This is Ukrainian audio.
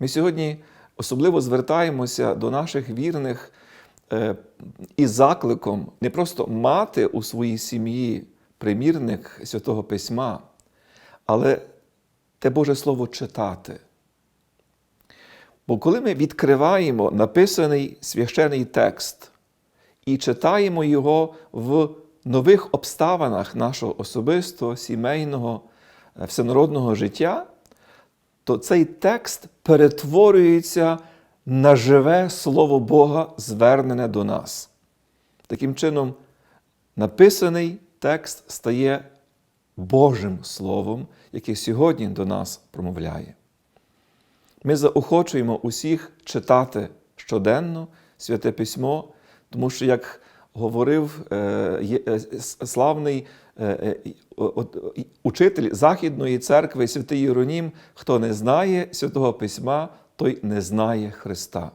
Ми сьогодні особливо звертаємося до наших вірних е, із закликом не просто мати у своїй сім'ї примірник Святого Письма, але те Боже Слово читати. Бо коли ми відкриваємо написаний священий текст і читаємо його в нових обставинах нашого особистого, сімейного, е, всенародного життя, то цей текст перетворюється на живе Слово Бога, звернене до нас. Таким чином, написаний текст стає Божим Словом, яке сьогодні до нас промовляє. Ми заохочуємо усіх читати щоденно святе письмо, тому що, як говорив е, е, славний е, учитель Західної церкви, святий Єронім, хто не знає святого письма, той не знає Христа.